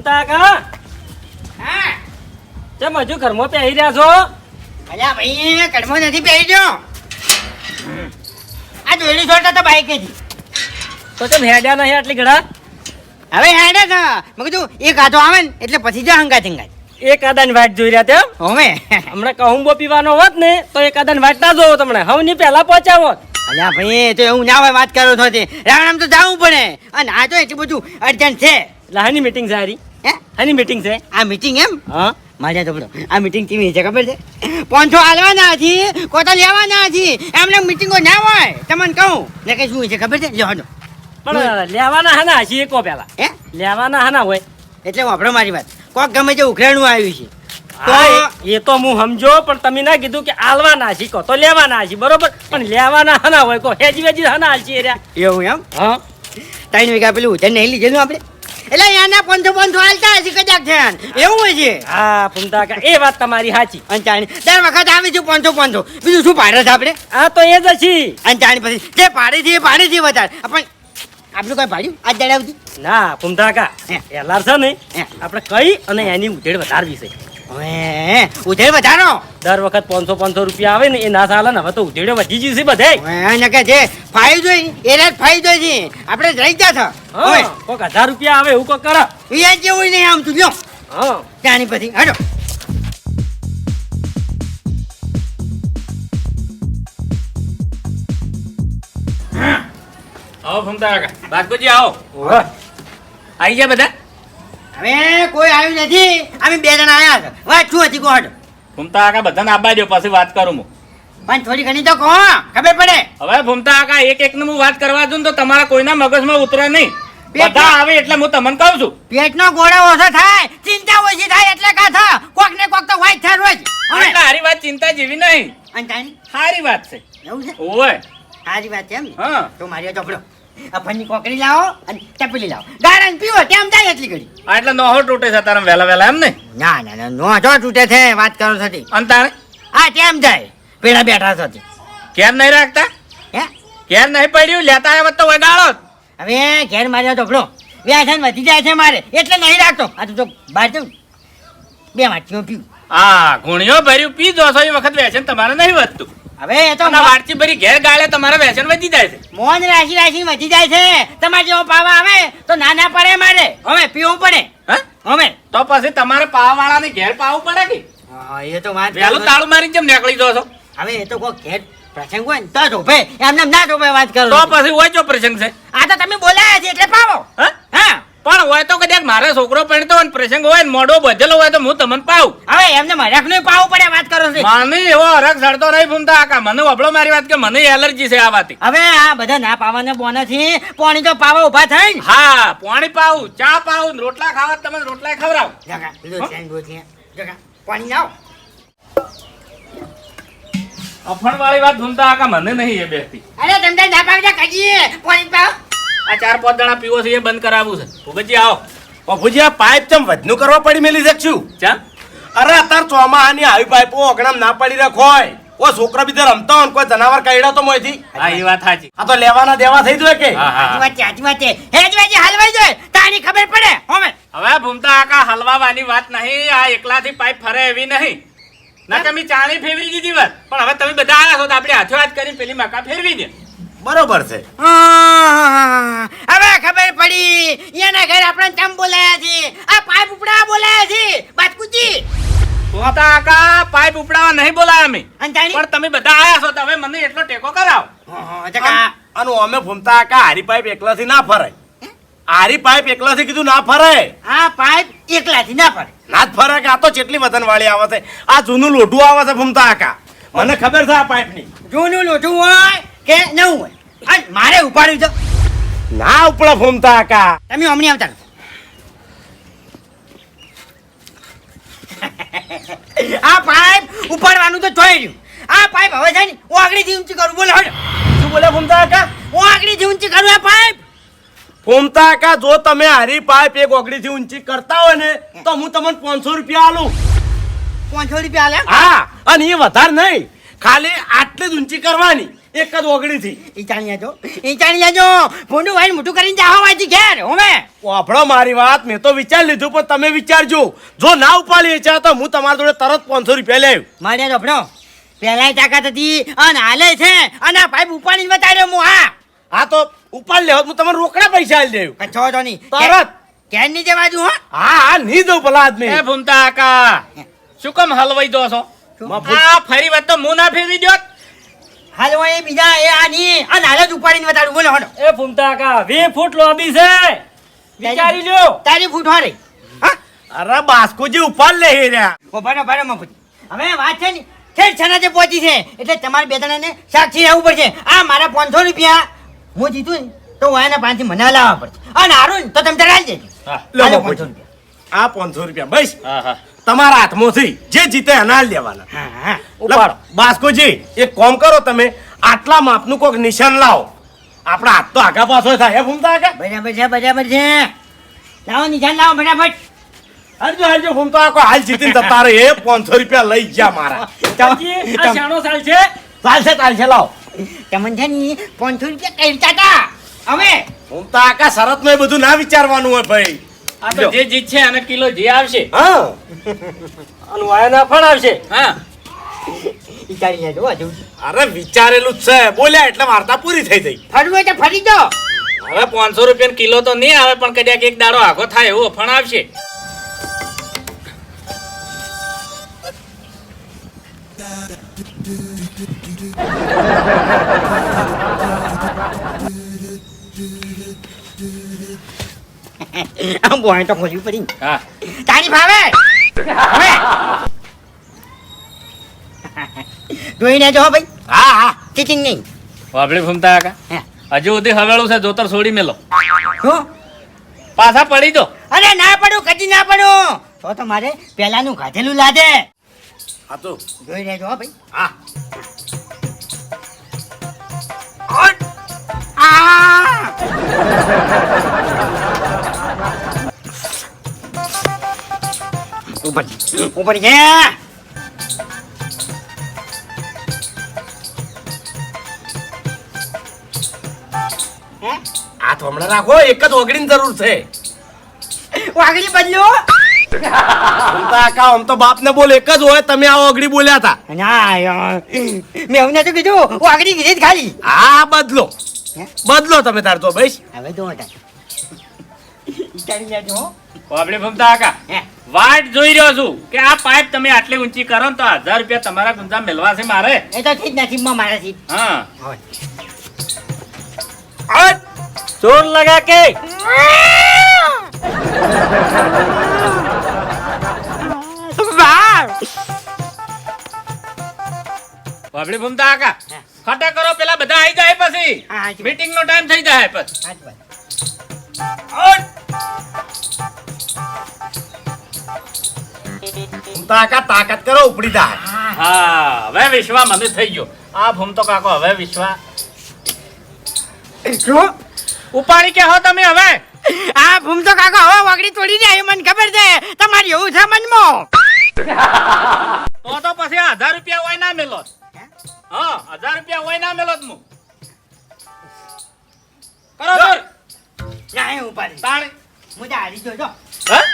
ઘૂમતા કા? હા. તેમ હજુ ઘરમાં પહેરી રહ્યા છો? અલ્યા ભાઈ ઘરમાં નથી પહેરી ગયો આ જોડી છોડતા તો બાઈક હતી તો તેમ હેડ્યા નહીં આટલી ઘડા? હવે હેડે છે. મેં કીધું એક આધો આવે ને એટલે પછી જો હંગા ચંગા એક આદાન વાટ જોઈ રહ્યા તેમ હોમે હમણાં કહુંબો પીવાનો હોત ને તો એક આદાન વાટ ના જોવો તમને. હવની પહેલા પહોંચાવો અલ્યા ભાઈ તો એવું ના હોય વાત કરો છો તે. રાવણામ તો જવું પડે. અને આ તો એટલું બધું અર્જન્ટ છે. લાહની હાની મીટિંગ હારી હે? હાની મીટિંગ છે? આ મીટિંગ એમ? હા. મારે તો આ મીટિંગ કેવી છે ખબર છે? પાંચસો હાલવાના છે કોતા લેવાના હતી એમને મીટિંગો ના હોય. તમને કહું. ને કઈ શું છે ખબર છે? જો હજો પણ લેવાના હાના હશી એકો પેલા હે? લેવાના હાના હોય. એટલે વાપરો મારી વાત. કોક ગમે તે ઉઘરાણું આવ્યું છે. તો એ- તો હું સમજો પણ તમે ના કીધું કે આલવાના છે કો તો લેવાના હશી બરોબર? પણ લેવાના હાના હોય કો હેજી વેજી હાના હશી રહ્યા. એવું એમ? હા. ત્રણ વીઘા પેલું ઉધર નહીં લીધેલું આપણે? એટલે એના પંથો પંથો હાલતા હશે કદાચ છે એવું હોય છે? હા ફૂમતા કા એ વાત તમારી સાચી. અંચાણી ચાણી દર વખત આવી છે પંથો પંથો બીજું શું પાડે છે આપણે? હા તો એ જ છી. અંચાણી પછી જે પાડે છે એ પાડે છે વધારે. પણ આપણું કઈ પાડ્યું? આજ દાડે આવતી ના ફૂમતા કા. એલાર છે ને આપણે કઈ અને એની ઉધેડ વધારવી છે. ઉધેર વધારો દર વખત પાંચસો પાંચસો રૂપિયા આવે ને એ ના ચાલે ને હવે તો ઉધેડો વધી જશે બધે. હવે એને કે જે ફાયદો હોય ને એને જ ફાયદો છે. આપણે જ રહી ગયા છો હવે કોક હજાર રૂપિયા આવે એવું કોક કરો. વ્યાજ જેવું નહીં આમ તું લ્યો. હા. ત્યાંની પછી હટો. આવો ફમતા કાકા બાસ્કોજી આવો. આઈ ગયા બધા? હવે કોઈ આવ્યું નથી. અમે બે જણા આવ્યા છે વાત શું હતી કોટ ફૂમતા કાકા બધાને આબા દો પછી વાત કરું હું. પણ થોડી ઘણી તો કહો ખબર પડે. હવે ફૂમતા કાકા એક એક હું વાત કરવા દઉં તો તમારા કોઈના મગજમાં ઉતરે નહીં. બધા આવે એટલે હું તમને કહું છું. પેટનો ગોળો ઓછો થાય ચિંતા ઓછી થાય એટલે કા થા? કોક ને કોક તો વાઈટ થાય રોજ. એટલે હારી વાત ચિંતા જેવી નહીં. અને હારી સારી વાત છે. એવું છે? ઓય. હારી વાત છે એમ હા. તો મારી ચોપડો આ ફની કોકરી લાવો અને ટપલી લાવો. ગાળાને પીવો તેમ જાય એટલી ઘડી? આ એટલે નોહો તૂટે છે તારા વહેલા વહેલા એમ ને? ના ના ના નોહો તૂટે છે વાત કરો છતી તારે? હા તેમ જાય? પેલા બેઠા છતી કેમ નહીં રાખતા? હે? કેમ નહીં પડ્યું? લેતા આવ્યા તો વગાડો હવે ઘેર માર્યો ચોપડો વ્યાસન વધી જાય છે મારે એટલે નહીં રાખતો. આ તો બહાર જઉં. બે વાટકીઓ પીવું. હા ગુણિયો ભર્યું પી દો છો એ વખત વેચન તમારે નહીં વધતું. હવે એ તો વાટકી ભરી ઘેર ગાળે તમારે વેસન વધી જાય છે. મોન રાશિ રાશિ વધી જાય છે. તમારે જેવો પાવા આવે તો ના ના પડે મારે હવે પીવું પડે. હવે. તો પછી તમારે પાવા વાળાને ઘેર પાવું પડે કે? હા, એ તો વાત પેલું તાળું મારી જેમ નીકળી દો છો. હવે એ તો કોઈ ઘેર પ્રસંગ હોય ને તો ધોપે એમને ના ધોપે વાત કરો તો પછી હોય જો પ્રસંગ છે. આ તો તમે બોલાયા છે એટલે પાવો. હા? હા. પણ હોય તો કદાચ મારે છોકરો પડતો હોય પ્રસંગ હોય ને મોઢો બધેલો હોય તો હું તમને પાઉં. હવે એમને મજાકનું પાવું પડે વાત કરો છો. મને એવો હરખ સડતો નહીં ભૂમતા આકા મને વબળો મારી વાત કે મને એલર્જી છે આ વાતી. હવે આ બધા ના પાવાને બોનથી પાણી તો પાવા ઊભા થઈ હા પાણી પાવું ચા પાવું રોટલા ખાવા તમે રોટલા ખવડાવ. પાણી લાવો અફણ વાળી વાત ભૂમતા આકા મને નહીં એ બેસતી અરે તમને ના પાવજા કાઢીએ પાણી પાવ. આ ચાર પાંચ જણા પીવો છે એ બંધ કરાવવું છે. ભૂપતજી આવો. બાપુજી આ પાઇપ ચમ વધનું કરવા પડી મેલી શકશું ચા અરે અત્યારે ચોમાહાની આવી પાઇપો ઓગણામ ના પડી રખોય ઓ છોકરા બીજા રમતા હોય કોઈ જનાવર કઈડા તો મોયથી. હા એ વાત સાચી. આ તો લેવાના દેવા થઈ જાય કે? હા સાચી વાત છે સાચી વાત છે. હેજ વેજી હલવાઈ જાય. તારી ખબર પડે હવે. ભૂમતા આકા હલવાવાની વાત નહીં આ એકલાથી પાઇપ ફરે એવી નહીં. ના તમે ચાણી ફેરવી દીધી વાત. પણ હવે તમે બધા આવ્યા છો તો આપણે હાથો હાથ કરી પેલી મકા ફેરવી દે. બરોબર છે. હા, હવે ખબર પડી. એના ઘરે આપણે ચમ બોલાયા છે? આ પાઇપ ઉપડા બોલાયા છે? બાજકુજી પોતા આકા પાઇપ ઉપડાવા નહીં બોલાયા અમે. અને પણ તમે બધા આયા છો તો હવે મને એટલો ટેકો કરાવો. હા, અને અમે ભૂમતા કા હારી પાઇપ એકલાથી ના ફરાય હારી પાઇપ એકલાથી કીધું ના ફરાય આ પાઇપ એકલાથી ના ફરે. ના જ ફરે કે આ તો ચેટલી વજન વાળી આવે છે. આ જૂનું લોઢું આવે છે ફૂમતા આકા મને ખબર છે આ પાઇપની. જૂનું લોઢું હોય કે નવું હોય? મારે ઉપાડ્યું તો ના ઉપડા ફોમતા કા તમે હમણાં આવતા. આ પાઇપ ઉપાડવાનું તો જોઈ રહ્યું આ પાઇપ હવે છે ને ઓગળીથી ઊંચી કરું. બોલો હડો. શું બોલે ભૂમતા આગળી થી ઊંચી કરું આ પાઇપ. ફોમતા કા જો તમે હારી પાઇપ એક ઓગળી થી ઊંચી કરતા હોય ને તો હું તમને પાંચસો રૂપિયા આલું. પાંચસો રૂપિયા આલે? હા અને એ વધારે નહીં. ખાલી આટલી જ ઊંચી કરવાની. એક જ ઓગળીથી. ઈ ચાણી આજો ઈ ચાણી આજો ભોંડું વાળી મોટું કરીને જાહો વાંચી ઘેર હોમે વાપરો મારી વાત મેં તો વિચાર લીધું પણ તમે વિચારજો. જો ના ઉપાડી છે તો હું તમારા જોડે તરત પાંચસો રૂપિયા લેવ મારે આપણો પહેલાય તાકાત હતી અને હાલે છે અને આ પાઇપ ઉપાડીને બતાડ્યો હું હા. હા તો ઉપાડ લેવો હું તમને રોકડા પૈસા આલી દેવ કચ્છો તો નહીં. તરત. કેર નીચે બાજુ હો. હા હા નહીં દઉં ભલા આદમી. એ ભૂમતા કાકા શું કમ હલવાઈ દો છો. આ ફરી વાત તો હું ના ફેરવી દ્યોત હાલ એ બીજા એ આની આ નાલે જ ઉપાડીને બતાડું બોલો હડો એ ફૂમતા કા વી ફૂટ લોબી છે. વિચારી લ્યો. તારી ફૂટ હારે. હા? અરે બાસ્કોજી ઉપાડ લે હે રહ્યા ઓ ભાડો ભાડો મફત. હવે વાત છે ને છેડ છના જે પહોંચી છે એટલે તમારે બે જણાને સાક્ષી રહેવું પડશે. આ મારા પાંચસો રૂપિયા હું જીતું ને તો હું એના પાંચથી મને લાવવા પડશે. અને હારું ને તો તમે ચડાવી દેજો. હા. લો 500 રૂપિયા. આ પાંચસો રૂપિયા બસ. હા હા. તમારા હાથમાંથી જે જીતે અનાલ લેવાના. ઉપાડો. બાસ્કોજી એક કોમ કરો તમે આટલા માપનું કોઈક નિશાન લાવો. આપણા હાથ તો આગા પાછો થાય. હે ભૂમતા આગા? બરાબર છે બરાબર છે લાવો નિશાન લાવો ફટાફટ. હરજો હરજો ભૂમતા આખો હાલ જીતીને જતા રહે. એ પાંચસો રૂપિયા લઈ ગયા મારા. છે? ચાલશે ચાલશે લાવો. તમને છે ને પાંચસો રૂપિયા કઈ હતા. અમે ભૂમતા આકા શરતમાં બધું ના વિચારવાનું હોય ભાઈ. આ તો જે. જીત છે અને કિલો જે આવશે. હા. અને વાયના ફળ આવશે. હા. વિચારી જજો હજુ અરે વિચારેલું જ છે. બોલ્યા એટલે વાર્તા પૂરી થઈ ગઈ. ફરવું હોય તો ફરી જો હવે પાંચસો રૂપિયા કિલો તો નહીં આવે પણ કદાચ એક દાડો આગો થાય એવું અફણ આવશે. આમ બોય તો ખોલવી પડી. હા તારી ભાવે હવે જોઈને જો ભાઈ હા હા ચીટિંગ નહીં વાપડી ફૂમતા કાકા હે. હજુ સુધી હવેળું છે જોતર છોડી મેલો શું પાછા પડી દો અરે ના પડું કદી ના પડું તો તો મારે પહેલાનું ગાધેલું લાદે હા તો જોઈને જો ભાઈ હા આ ઉપર ઉપર છે આ તો હમણાં રાખો એક જ ઓગળીની જરૂર છે. વાગડી બદલો. આમ તો બાપને બોલ એક જ હોય તમે આ ઓગળી બોલ્યા હતા. મેં એવું નતું કીધું વાગડી કીધી જ ખાલી. હા બદલો. બદલો તમે તાર તો ભાઈ હવે તો આપણે ભમતા લેજો વાટ જોઈ રહ્યો છું કે આ પાઇપ તમે આટલી ઊંચી કરો ને તો હજાર રૂપિયા તમારા ગુંજા મેળવા છે મારે. એ તો ઠીક નસીબમાં મારાથી હા. જોર લગા કે? વાપડી ભૂમતા આકા. ખટા કરો પેલા બધા આવી જાય પછી. હા, મીટિંગ નો ટાઈમ થઈ જાય પછી. આકા તાકાત કરો ઉપડી જાય હા. હવે વિશ્વા મને થઈ ગયો. આ ફૂમતો કાકો હવે વિશ્વા. શું? ઉપાડી કે હો તમે હવે? આ ભૂમતો કાકો હવે વાગડી તોડી જાય મને ખબર છે. તમારી એવું છે મનમાં? તો તો પછી હજાર રૂપિયા હોય ના મેલો. હા? હજાર રૂપિયા હોય ના મેલો તું કરો સર ના ઉપાડી. તાણે. હું હારી જોજો હા?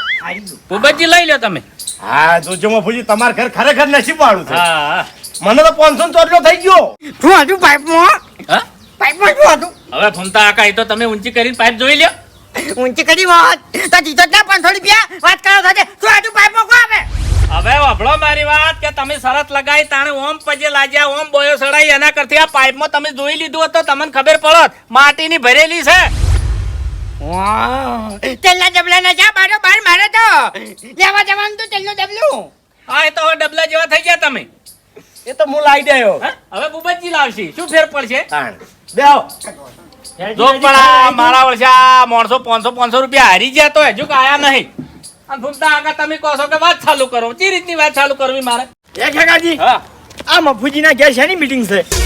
ભૂપતજી લઈ લો તમે. હા જોજો મફુજી તમાર ઘર ખરેખર નસીબ વાળું છે. હા મને તો પાંચસો ચોટલો થઈ ગયો. શું હતું પાઇપમાં? હા? પાઇપમાં શું હતું? હવે ફૂમતા આકા એ તો તમે ઊંચી કરીને પાઇપ જોઈ લ્યો. ઊંચી કરી વાત. તો જીતો જ ના પાંચસો રૂપિયા. વાત કરો સાથે. શું હતું પાઇપમાં? કોણ આવે? હવે વભળો મારી વાત કે તમે શરત લગાવી તાણે ઓમ પજે લાગ્યા ઓમ બોયો સડાઈ એના કરતી આ પાઇપમાં તમે જોઈ લીધું હોત તો તમને ખબર પડત. માટીની ભરેલી છે. તેલના ડબલા ના જા બારો બાર મારે તો. લેવા જવાનું તો તેલનું ડબલું. હા એ તો હવે ડબલા જેવા થઈ ગયા તમે. એ તો હું લાવી દયો. હા? હવે ભૂપતજી લાવશે. શું ફેર પડશે? દેવો જો પણ મારા વર્ષે આ માણસો પાંચસો પાંચસો રૂપિયા હારી ગયા તો હજુ આયા નહીં. અને ફૂમતા આગળ તમે કહો છો કે વાત ચાલુ કરો. ચી રીતની વાત ચાલુ કરવી મારે? એ કાકાજી હા. આ મફુજીના ઘેર શેની મીટિંગ છે?